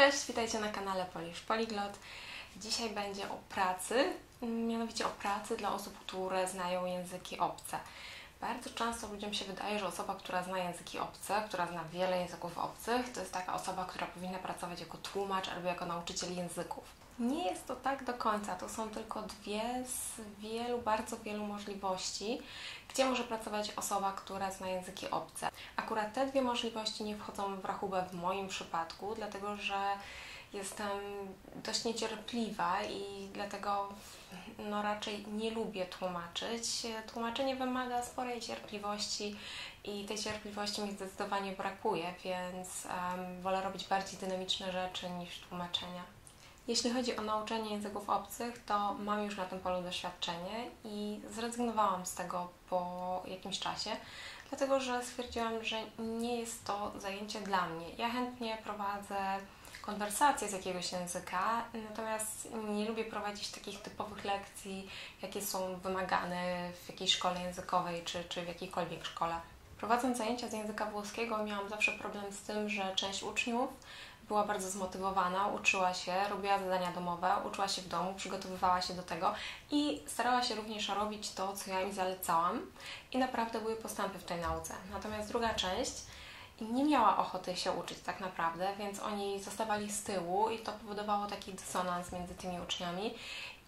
Cześć, witajcie na kanale Polish Polyglot. Dzisiaj będzie o pracy, mianowicie o pracy dla osób, które znają języki obce. Bardzo często ludziom się wydaje, że osoba, która zna języki obce, która zna wiele języków obcych, to jest taka osoba, która powinna pracować jako tłumacz albo jako nauczyciel języków. Nie jest to tak do końca. To są tylko dwie z wielu, bardzo wielu możliwości, gdzie może pracować osoba, która zna języki obce. Akurat te dwie możliwości nie wchodzą w rachubę w moim przypadku, dlatego że jestem dość niecierpliwa i dlatego no, raczej nie lubię tłumaczyć. Tłumaczenie wymaga sporej cierpliwości i tej cierpliwości mi zdecydowanie brakuje, więc um, wolę robić bardziej dynamiczne rzeczy niż tłumaczenia. Jeśli chodzi o nauczanie języków obcych, to mam już na tym polu doświadczenie i zrezygnowałam z tego po jakimś czasie, dlatego że stwierdziłam, że nie jest to zajęcie dla mnie. Ja chętnie prowadzę konwersacje z jakiegoś języka, natomiast nie lubię prowadzić takich typowych lekcji, jakie są wymagane w jakiejś szkole językowej czy, czy w jakiejkolwiek szkole. Prowadząc zajęcia z języka włoskiego, miałam zawsze problem z tym, że część uczniów była bardzo zmotywowana, uczyła się, robiła zadania domowe, uczyła się w domu, przygotowywała się do tego i starała się również robić to, co ja im zalecałam i naprawdę były postępy w tej nauce. Natomiast druga część nie miała ochoty się uczyć tak naprawdę, więc oni zostawali z tyłu i to powodowało taki dysonans między tymi uczniami.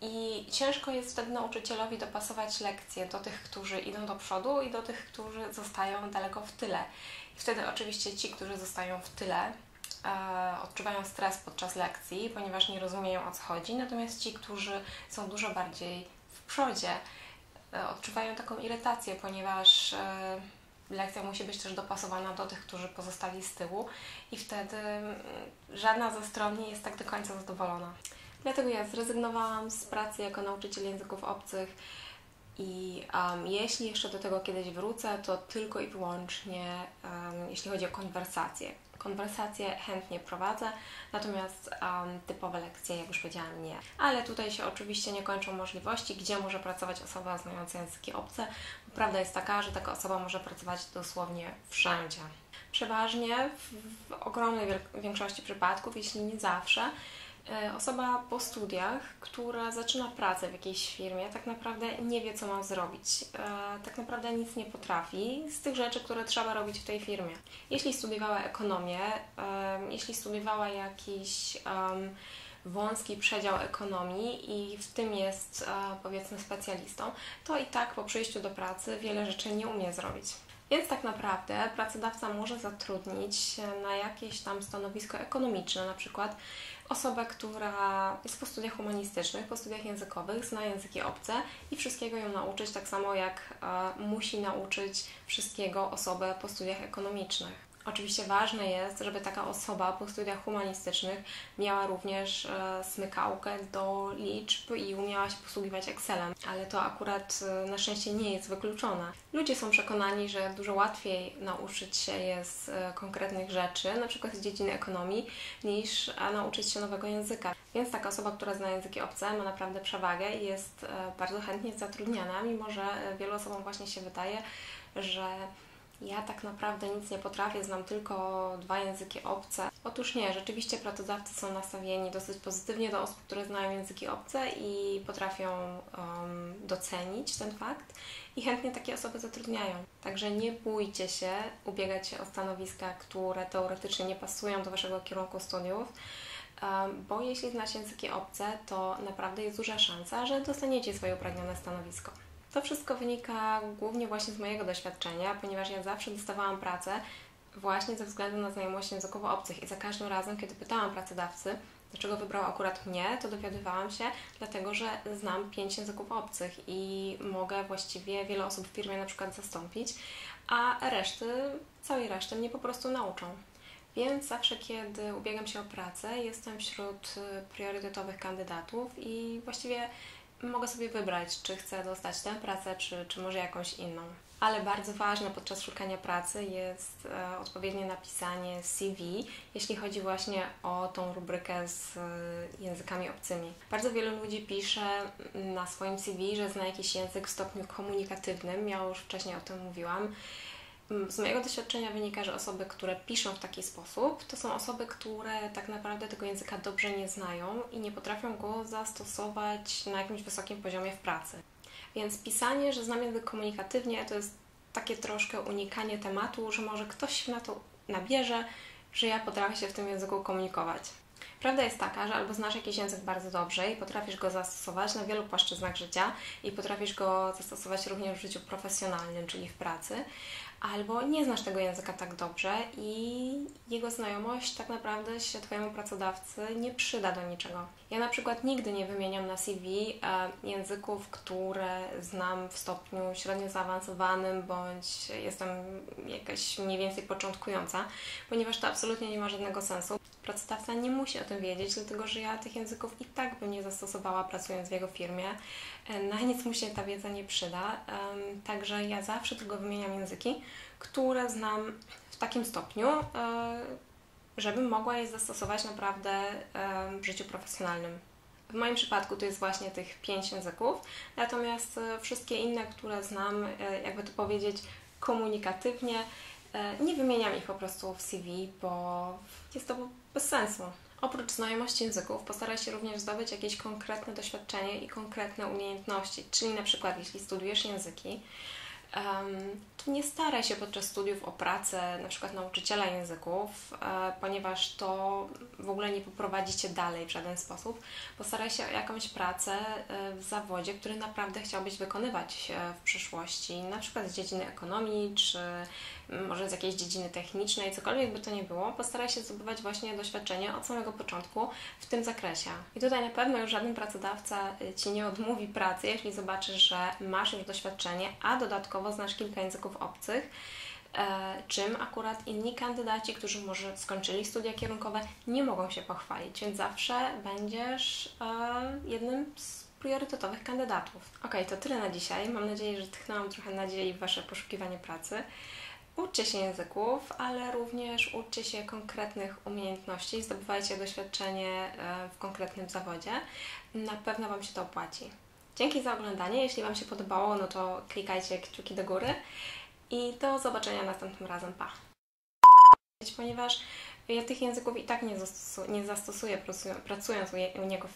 I ciężko jest wtedy nauczycielowi dopasować lekcje do tych, którzy idą do przodu i do tych, którzy zostają daleko w tyle. I wtedy oczywiście ci, którzy zostają w tyle, odczuwają stres podczas lekcji, ponieważ nie rozumieją o co chodzi, natomiast ci, którzy są dużo bardziej w przodzie, e, odczuwają taką irytację, ponieważ e, lekcja musi być też dopasowana do tych, którzy pozostali z tyłu i wtedy mm, żadna ze stron nie jest tak do końca zadowolona. Dlatego ja zrezygnowałam z pracy jako nauczyciel języków obcych i um, jeśli jeszcze do tego kiedyś wrócę, to tylko i wyłącznie um, jeśli chodzi o konwersacje. Konwersacje chętnie prowadzę, natomiast um, typowe lekcje, jak już powiedziałam, nie. Ale tutaj się oczywiście nie kończą możliwości, gdzie może pracować osoba znająca języki obce. Prawda jest taka, że taka osoba może pracować dosłownie wszędzie. Przeważnie w, w ogromnej większości przypadków, jeśli nie zawsze, osoba po studiach, która zaczyna pracę w jakiejś firmie, tak naprawdę nie wie, co ma zrobić. E, tak naprawdę nic nie potrafi z tych rzeczy, które trzeba robić w tej firmie. Jeśli studiowała ekonomię, jeśli studiowała jakiś wąski przedział ekonomii i w tym jest e, powiedzmy specjalistą, to i tak po przyjściu do pracy wiele rzeczy nie umie zrobić. Więc tak naprawdę pracodawca może zatrudnić na jakieś tam stanowisko ekonomiczne, na przykład osobę, która jest po studiach humanistycznych, po studiach językowych, zna języki obce i wszystkiego ją nauczyć, tak samo jak e, musi nauczyć wszystkiego osobę po studiach ekonomicznych. Oczywiście ważne jest, żeby taka osoba po studiach humanistycznych miała również e, smykałkę do liczb i umiała się posługiwać Excelem, ale to akurat e, na szczęście nie jest wykluczone. Ludzie są przekonani, że dużo łatwiej nauczyć się jest e, konkretnych rzeczy, na przykład z dziedziny ekonomii, niż nauczyć się nowego języka. Więc taka osoba, która zna języki obce, ma naprawdę przewagę i jest bardzo chętnie zatrudniana, mimo że wielu osobom właśnie się wydaje, że ja tak naprawdę nic nie potrafię, znam tylko dwa języki obce. Otóż nie, rzeczywiście pracodawcy są nastawieni dosyć pozytywnie do osób, które znają języki obce i potrafią um, docenić ten fakt i chętnie takie osoby zatrudniają. Także nie bójcie się ubiegać się o stanowiska, które teoretycznie nie pasują do Waszego kierunku studiów bo jeśli znacie języki obce, to naprawdę jest duża szansa, że dostaniecie swoje upragnione stanowisko. To wszystko wynika głównie właśnie z mojego doświadczenia, ponieważ ja zawsze dostawałam pracę właśnie ze względu na znajomość języków obcych i za każdym razem, kiedy pytałam pracodawcy, dlaczego wybrał akurat mnie, to dowiadywałam się, dlatego że znam pięć języków obcych i mogę właściwie wiele osób w firmie na przykład zastąpić, a reszty, całej reszty mnie po prostu nauczą. Więc zawsze, kiedy ubiegam się o pracę, jestem wśród priorytetowych kandydatów i właściwie mogę sobie wybrać, czy chcę dostać tę pracę, czy, czy może jakąś inną. Ale bardzo ważne podczas szukania pracy jest e, odpowiednie napisanie CV, jeśli chodzi właśnie o tą rubrykę z e, językami obcymi. Bardzo wiele ludzi pisze na swoim CV, że zna jakiś język w stopniu komunikatywnym. Ja już wcześniej o tym mówiłam. Z mojego doświadczenia wynika, że osoby, które piszą w taki sposób, to są osoby, które tak naprawdę tego języka dobrze nie znają i nie potrafią go zastosować na jakimś wysokim poziomie w pracy. Więc pisanie, że znam język komunikatywnie, to jest takie troszkę unikanie tematu, że może ktoś się na to nabierze, że ja potrafię się w tym języku komunikować. Prawda jest taka, że albo znasz jakiś język bardzo dobrze i potrafisz go zastosować na wielu płaszczyznach życia i potrafisz go zastosować również w życiu profesjonalnym, czyli w pracy, albo nie znasz tego języka tak dobrze i jego znajomość tak naprawdę się Twojemu pracodawcy nie przyda do niczego. Ja na przykład nigdy nie wymieniam na CV e, języków, które znam w stopniu średnio zaawansowanym, bądź jestem jakaś mniej więcej początkująca, ponieważ to absolutnie nie ma żadnego sensu. Pracodawca nie musi o tym wiedzieć, dlatego że ja tych języków i tak bym nie zastosowała pracując w jego firmie. E, na nic mu się ta wiedza nie przyda. Także ja zawsze tylko wymieniam języki, które znam w takim stopniu, e, żebym mogła je zastosować naprawdę w życiu profesjonalnym. W moim przypadku to jest właśnie tych pięć języków, natomiast e, wszystkie inne, które znam, jakby to powiedzieć, komunikatywnie, nie wymieniam ich po prostu w CV, bo jest to bez sensu. Oprócz znajomości języków postaraj się również zdobyć jakieś konkretne doświadczenie i konkretne umiejętności. Czyli na przykład jeśli studiujesz języki, nie staraj się podczas studiów o pracę na przykład nauczyciela języków, e, ponieważ to w ogóle nie poprowadzi Cię dalej w żaden sposób. Postaraj się o jakąś pracę e, w zawodzie, który naprawdę chciałbyś wykonywać e, w przyszłości, na przykład z dziedziny ekonomii, czy może z jakiejś dziedziny technicznej, cokolwiek by to nie było, postaraj się zdobywać właśnie doświadczenie od samego początku w tym zakresie. I tutaj na pewno już żaden pracodawca Ci nie odmówi pracy, jeśli zobaczysz, że masz już doświadczenie, a dodatkowo znasz kilka języków obcych, e, czym akurat inni kandydaci, którzy może skończyli studia kierunkowe, nie mogą się pochwalić, więc zawsze będziesz e, jednym z priorytetowych kandydatów. Ok, to tyle na dzisiaj. Mam nadzieję, że tchnęłam trochę nadziei w Wasze poszukiwanie pracy. Uczcie się języków, ale również uczcie się konkretnych umiejętności, zdobywajcie doświadczenie e, w konkretnym zawodzie. Na pewno Wam się to opłaci. Dzięki za oglądanie. Jeśli Wam się podobało, no to klikajcie kciuki do góry i do zobaczenia następnym razem. Pa! Ponieważ ja tych języków i tak nie, zastosuję, nie zastosuję pracując u niego